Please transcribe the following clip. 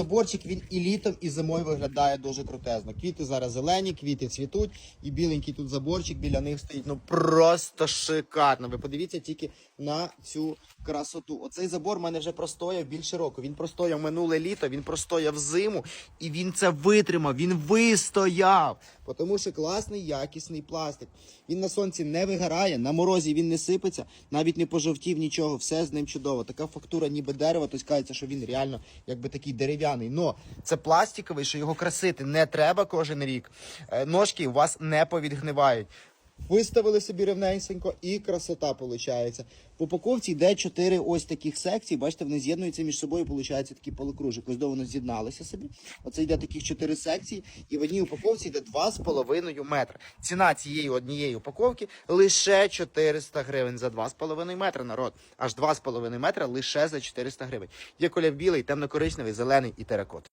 Заборчик він і літом, і зимою виглядає дуже крутезно. Квіти зараз зелені, квіти цвітуть, і біленький тут заборчик біля них стоїть. Ну просто шикарно. Ви подивіться тільки на цю красоту. Оцей забор в мене вже простояв більше року. Він простояв минуле літо, він простояв зиму, і він це витримав. Він вистояв. Тому що класний, якісний пластик. Він на сонці не вигорає, на морозі він не сипеться, навіть не пожовтів нічого, все з ним чудово. Така фактура, ніби дерева, то кажеться, що він реально якби такий дерев'яний. Но це пластиковий, що його красити не треба кожен рік. Е, Ножки у вас не повідгнивають. Виставили собі рівненько і красота виходить. В упаковці йде 4 ось таких секцій. Бачите, вони з'єднуються між собою, виходить такий полукружик. Ось до воно з'єдналося собі. Оце йде таких 4 секції, і в одній упаковці йде 2,5 метра. Ціна цієї однієї упаковки лише 400 гривень за 2,5 метра, народ. Аж 2,5 метра лише за 400 гривень. Є колір білий, темно-коричневий, зелений і теракот.